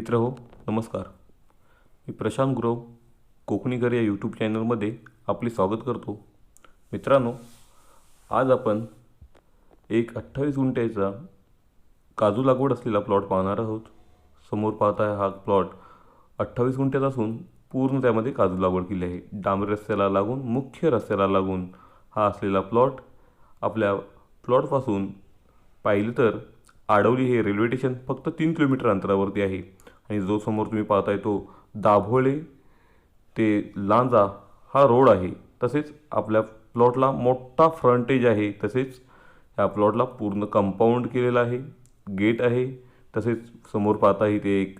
मित्र हो नमस्कार. मी प्रशांत गुरव कोकणीकर या यूट्यूब चॅनलमध्ये आपले स्वागत करतो. मित्रांनो आज आपण एक अठ्ठावीस गुंठ्याचा काजू लागवड असलेला प्लॉट पाहणार आहोत. समोर पाहताय हा प्लॉट अठ्ठावीस गुंठ्याचा असून पूर्ण त्यामध्ये काजू लागवड केली आहे. डांबरी रस्त्याला लागून मुख्य रस्त्याला लागून हा असलेला प्लॉट आपल्या प्लॉटपासून पाहिलं तर आडवली हे रेल्वे स्टेशन फक्त तीन किलोमीटर अंतरावरती आहे. आणि जो समोर तुम्ही पाहताय तो दाभोळे ते लांजा हा रोड आहे. तसेच आपल्या प्लॉटला मोठा फ्रंटेज आहे. तसेच ह्या प्लॉटला पूर्ण कंपाऊंड केलेलं आहे. गेट आहे. तसेच समोर पाहता इथे एक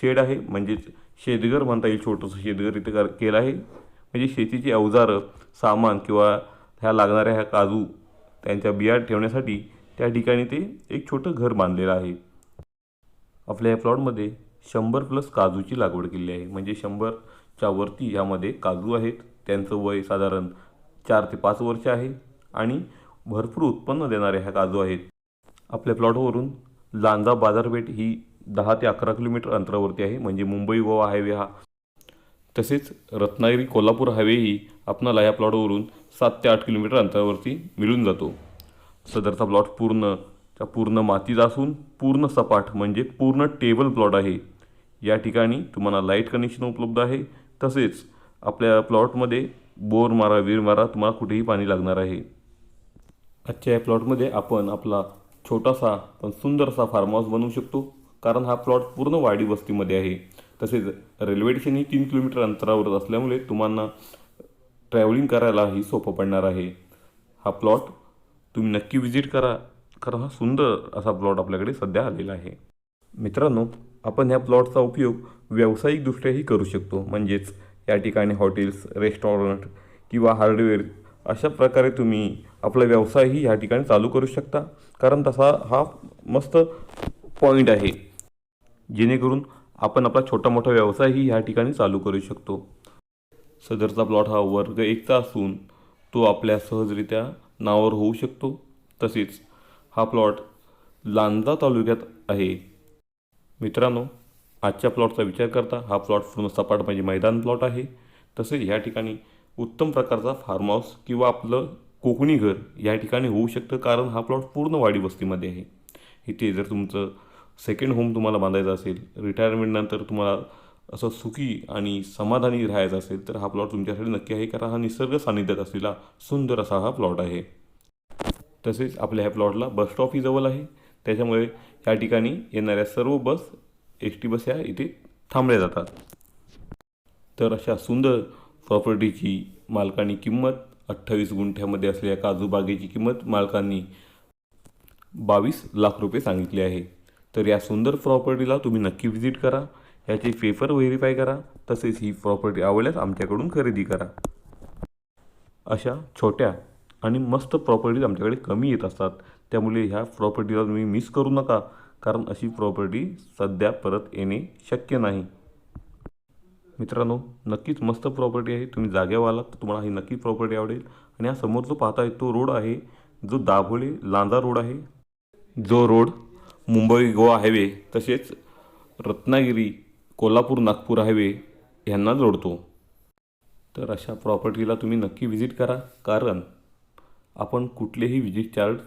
शेड आहे. म्हणजेच शेतघर म्हणता येईल. छोटंसं शेतघर इथे कर केलं आहे. म्हणजे शेतीची अवजारं सामान किंवा ह्या लागणाऱ्या ह्या काजू त्यांच्या बिया ठेवण्यासाठी त्या ठिकाणी ते एक छोटं घर बांधलेलं आहे. आपल्या या प्लॉटमध्ये शंभर प्लस काजूची लागवड केली आहे. म्हणजे शंभरच्या वरती ह्यामध्ये काजू आहेत. त्यांचं वय साधारण चार ते पाच वर्ष आहे. आणि भरपूर उत्पन्न देणारे ह्या काजू आहेत. आपल्या प्लॉटवरून लांजा बाजारपेठ ही दहा ते अकरा किलोमीटर अंतरावरती आहे. म्हणजे मुंबई गोवा हायवे हा. तसेच रत्नागिरी कोल्हापूर हायवेही आपणाला या प्लॉटवरून सात ते आठ किलोमीटर अंतरावरती मिळून जातो. सदरचा प्लॉट पूर्ण त्या पूर्ण मातीचा असून पूर्ण सपाट म्हणजे पूर्ण टेबल प्लॉट आहे. या ठिकाणी तुम्हाला लाइट कनेक्शन उपलब्ध आहे. तसेच आपल्या प्लॉटमध्ये बोर मारा वीर मारा तुम्हाला कुठेही पाणी लागणार आहे. आजच्या या प्लॉटमध्ये आपण आपला छोटासा पण सुंदरसा फार्म हाऊस बनवू शकतो. कारण हा प्लॉट पूर्ण वाडी वस्तीमध्ये आहे. तसेच रेल्वे स्टेशन ही तीन किलोमीटर अंतरावर असल्यामुळे तुम्हाला ट्रॅव्हलिंग करायलाही सोपं पडणार आहे. हा प्लॉट तुम्ही नक्की विजिट करा. कारण हा सुंदर असा प्लॉट आपल्याकडे सध्या आलेला आहे. मित्रांनो आपण ह्या प्लॉटचा उपयोग व्यावसायिकदृष्ट्याही करू शकतो. म्हणजेच या ठिकाणी हॉटेल्स रेस्टॉरंट किंवा हार्डवेअर अशा प्रकारे तुम्ही आपला व्यवसायही ह्या ठिकाणी चालू करू शकता. कारण तसा हा मस्त पॉईंट आहे. जेणेकरून आपण आपला छोटा मोठा व्यवसायही ह्या ठिकाणी चालू करू शकतो. सदरचा प्लॉट हा वर्ग एकचा असून तो आपल्या सहजरित्या नावावर होऊ शकतो. तसेच हा प्लॉट लांजा तालुक्यात आहे. मित्रांनो आजच्या प्लॉटचा विचार करता हा प्लॉट पूर्ण सपाट म्हणजे मैदान प्लॉट आहे. तसेच ह्या ठिकाणी उत्तम प्रकारचा फार्म हाऊस किंवा आपलं कोकणी घर या ठिकाणी होऊ शकतं कारण हा प्लॉट पूर्ण वाडी वस्तीमध्ये आहे. इथे जर तुमचं सेकंड होम तुम्हाला बांधायचं असेल रिटायरमेंटनंतर तुम्हाला असं सुखी आणि समाधानी राहायचं असेल तर हा प्लॉट तुमच्यासाठी नक्की आहे कारण हा निसर्ग सानिध्यात असलेला सुंदर असा हा प्लॉट आहे. तसेच आपल्या ह्या प्लॉटला बस स्टॉपही जवळ आहे. त्याच्यामुळे या ठिकाणी येणाऱ्या सर्व बस एस टी बस ह्या इथे थांबल्या जातात. तर अशा सुंदर प्रॉपर्टीची मालकांनी किंमत अठ्ठावीस गुंठ्यामध्ये असलेल्या काजूबागेची किंमत मालकांनी बावीस लाख रुपये सांगितले आहे. तर या सुंदर प्रॉपर्टीला तुम्ही नक्की व्हिजिट करा. याचे पेपर व्हेरीफाय करा. तसेच ही प्रॉपर्टी आवडल्यास आमच्याकडून खरेदी करा. अशा छोट्या आणि मस्त प्रॉपर्टीज आमच्याकडे कमी येत असतात. त्यामुळे ह्या प्रॉपर्टीला तुम्ही मिस करू नका. कारण अशी प्रॉपर्टी सध्या परत येणे शक्य नाही. मित्रांनो नक्कीच मस्त प्रॉपर्टी आहे. तुम्ही जागेवर आलात तर तुम्हाला ही नक्की प्रॉपर्टी आवडेल. आणि हा समोर जो पाहताय तो रोड आहे. जो दाभोळे लांजा रोड आहे. जो रोड मुंबई गोवा हायवे तसेच रत्नागिरी कोल्हापूर नागपूर हायवे यांना जोडतो. तर अशा प्रॉपर्टीला तुम्ही नक्की व्हिजिट करा. कारण आपण कुठलेही विजिट चार्ज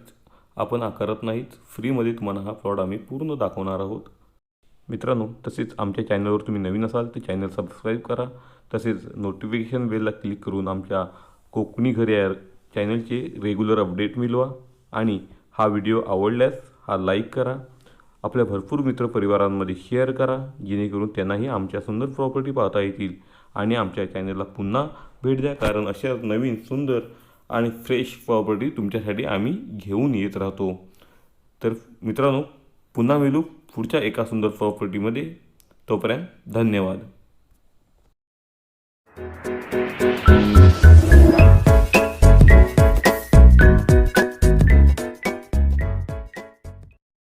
आपण आकारत नाहीत. फ्रीमध्ये तुम्हाला हा फ्रॉड आम्ही पूर्ण दाखवणार आहोत. मित्रांनो तसेच आमच्या चॅनलवर तुम्ही नवीन असाल तर चॅनल सबस्क्राईब करा. तसेच नोटिफिकेशन बेलला क्लिक करून आमच्या कोकणी घरी या चॅनलचे रेग्युलर अपडेट मिळवा. आणि हा व्हिडिओ आवडल्यास हा लाईक करा. आपल्या भरपूर मित्रपरिवारांमध्ये शेअर करा. जेणेकरून त्यांनाही आमच्या सुंदर प्रॉपर्टी पाहता येतील. आणि आमच्या चॅनलला पुन्हा भेट द्या. कारण अशा नवीन सुंदर आणि फ्रेश प्रॉपर्टी तुमच्यासाठी आम्ही घेऊन येत राहतो. तर मित्रांनो पुन्हा मिळू पुढच्या एका सुंदर प्रॉपर्टीमध्ये तोपर्यंत धन्यवाद.